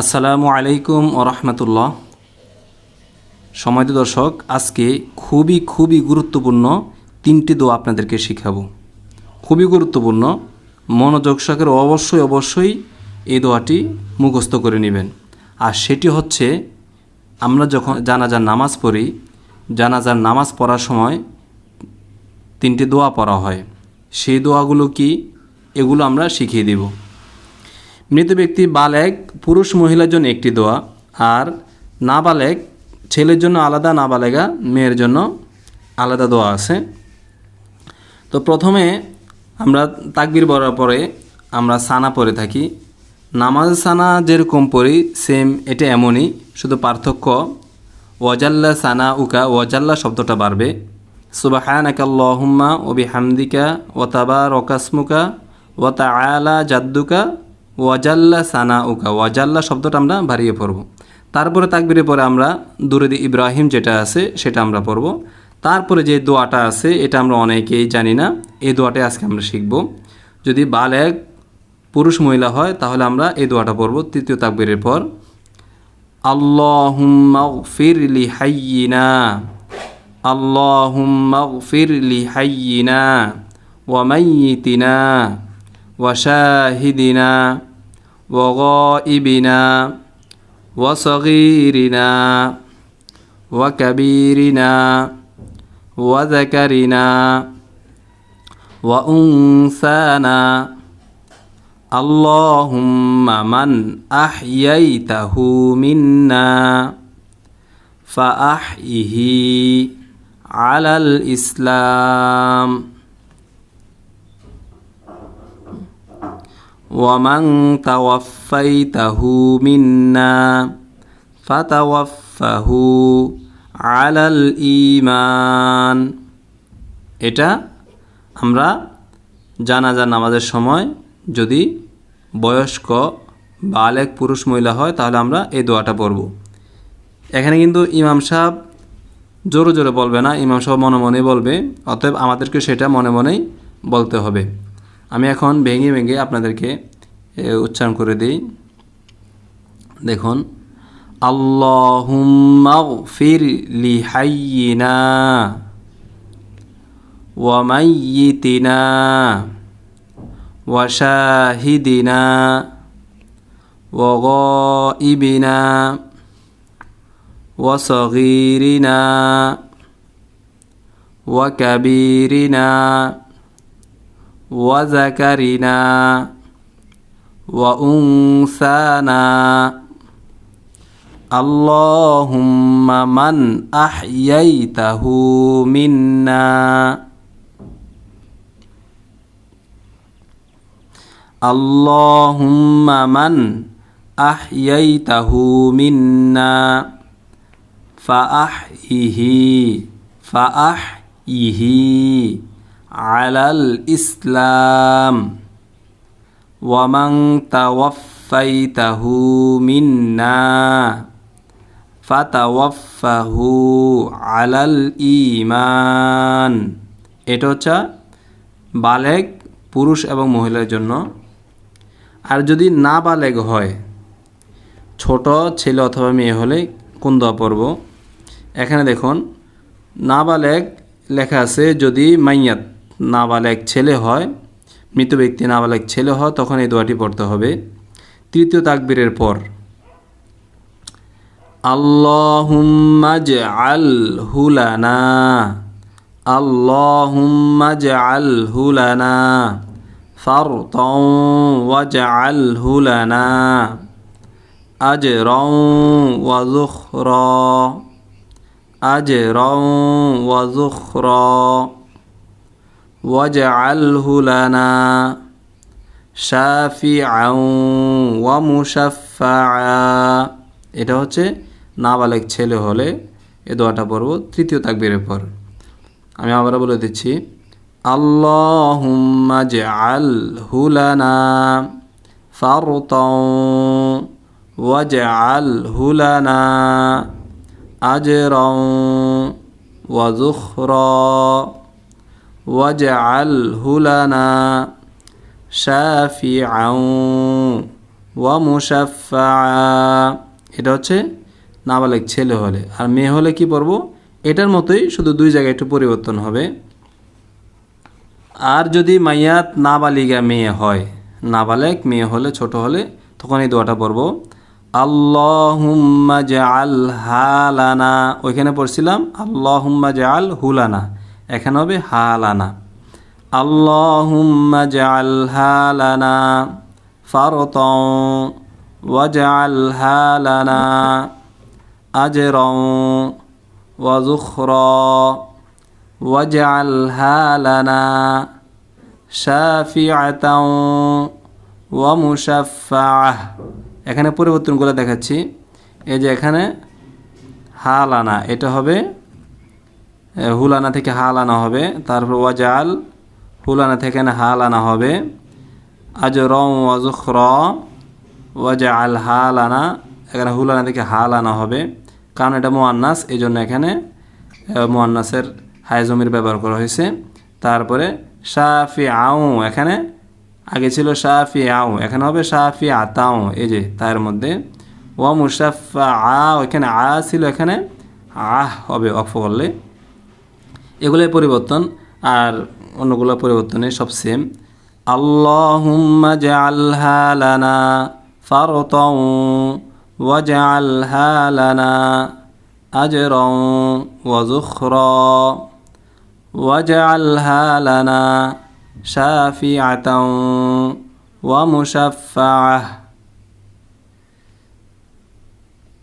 আসসালামু আলাইকুম ও রহমতুল্লাহ। সময় দর্শক, আজকে খুবই খুবই গুরুত্বপূর্ণ তিনটি দোয়া আপনাদেরকে শিখাবো। খুবই গুরুত্বপূর্ণ, মনোযোগ সহকারে অবশ্যই অবশ্যই এই দোয়াটি মুখস্থ করে নেবেন। আর সেটি হচ্ছে, আমরা যখন জানাজার নামাজ পড়ি, জানাজার নামাজ পড়ার সময় তিনটি দোয়া পড়া হয়। সেই দোয়াগুলো কি? এগুলো আমরা শিখিয়ে দেব। মৃত ব্যক্তি বালেক, পুরুষ মহিলার জন্য একটি দোয়া, আর নাবালেক, ছেলের জন্য আলাদা নাবালেগা মেয়ের জন্য আলাদা দোয়া আছে। তো প্রথমে আমরা তাকবির বলার পরে আমরা সানা পরে থাকি। নামাজ সানা যেরকম পড়ি সেম এটা এমনই, শুধু পার্থক্য, ওয়াজাল্লা সানা উকা ওয়াজাল্লা শব্দটা বাড়বে। সুবাহানাকাল্লাহুম্মা ওবি হামদিকা ওয়াতাবা রকাসমুকা ওয়াতা আলা জাদ্দুকা ওয়াজাল্লা সানা উকা ওয়াজাল্লা শব্দটা আমরা বাড়িয়ে পড়ব। তারপরে তাকবিরে পরে আমরা দুরুদ ইব্রাহিম যেটা আছে সেটা আমরা পড়ব। তারপরে যে দোয়াটা আছে, এটা আমরা অনেকেই জানি না, এই দোয়াটাই আজকে আমরা শিখব। যদি বাল এক পুরুষ মহিলা হয়, তাহলে আমরা এই দোয়াটা পড়ব তৃতীয় তাকবিরের পর। আল্লাহুম্মা ফির লি হাইয়িনা, আল্লাহুম্মা ফির লি হাইয়িনা, ওয়া মাইয়িতিনা, ওয়া শাহিদিনা। وغائبنا وصغيرنا وكبيرنا وذكرنا وأنثانا اللهم من أحييته منا فأحيه على الإسلام ومن توفيته منا فتوفه على الإيمان এটা আমরা জানাজা নামাজের সময় যদি বয়স্ক বালেক পুরুষ মহিলা হয় তাহলে আমরা এই দোয়াটা পড়ব এখানে কিন্তু ইমাম সাহেব জোরে জোরে বলবে না ইমাম সাহেব মনে মনে বলবে অতএব আমাদেরকে সেটা মনে মনেই বলতে হবে আমি এখন ভেঙে ভেঙে আপনাদেরকে এ, উচ্চারণ করে দিই দেখুন আল্লাহুম্মা ফির লি হাইয়িনা ওয়া মাইয়িতিনা وشاهدنا وغائبنا وصغيرنا وكبيرنا وذكرنا وأنثانا اللهم من أحييته منا اللهم من أحييته منا فأحيه فأحيه আলাল ইসলাম। ওয়ামাং তাওয়াফাইতাহু মিন্না ফাতাওয়াফাহু আলাল ইমান এটা হচ্ছে বালেক পুরুষ এবং মহিলার জন্য। আর যদি না বালেগ হয়, ছোট ছেলে অথবা মেয়ে হলে কোন দোয়া পড়ব? এখানে দেখুন নাবালেগ লেখা আছে, যদি মাইয়াত নাবালেক ছেলে হয়, মৃত ব্যক্তি নাবালেক ছেলে হয়, তখন এই দোয়াটি পড়তে হবে। তৃতীয় তাকবীরের পর, আল্লাহুম্মা আল হুলানা, আল্লাহুম্মা আল হুলানা ফারতাও ওয়াজআল হুলানা আজরাও ওয়াজুখরা আজরাও র واجعله لنا شافعا ومشفعا এটা হচ্ছে নাবালেক ছেলে হলে এ দোয়াটা পড়ব তৃতীয় তাকবীরের পর আমি আবারও বলে দিচ্ছি اللهم اجعله لنا فرطا واجعله لنا أجرا وذخرا واجعله لنا شافعا ওয়া মুসাফা এটা হচ্ছে নাবালেক ছেলে হলে আর মেয়ে হলে কি পড়বো এটার মতোই শুধু দুই জায়গায় একটু পরিবর্তন হবে আর যদি মাইয়াত নাবালিগা মেয়ে হয় নাবালেক মেয়ে হলে ছোট হলে তখন এই দোয়াটা পড়ব আল্লাহুম্মা জাআল হালানা ওইখানে পড়ছিলাম আল্লাহুম্মা জাআল হুলানা এখানে হবে হালানা। আল্লাহুম্মা জাল হালানা ফারত ওয়াজাল হালানা আজর ওয়াজুখর ওয়াজাল হালানা শাফিআত ওয়ামুশাফাহ এখানে পরিবর্তনগুলো দেখাচ্ছি। এই যে এখানে হালানা, এটা হবে হুলানা থেকে হাল আনা হবে। তারপর ওয়াজাল, হুলানা থেকে হাল আনা হবে। আজর ওয়াজুখর হাল আনা, এখানে হুলানা থেকে হাল আনা হবে। কারণ এটা মোয়ান্নাস এই জন্য এখানে মোয়ান্নাসের হাই জমির ব্যবহার করা হয়েছে। তারপরে সাফি আউ এখানে, আগে ছিল সাফি আউ এখানে হবে সাফি আতাও এই যে তার মধ্যে। ও মুসাফা আ এখানে আ ছিল এখানে, আহ হবে অফ করলে। এগুলোই পরিবর্তন আর অন্যগুলো পরিবর্তনে সব সেম আল্লাহুম্মা জাআলহা লানা ফারতাউ ওয়া জাআলহা লানা আজরাউ ওয়া যুখরা ওয়া ওয়া মুশাফফাআহ।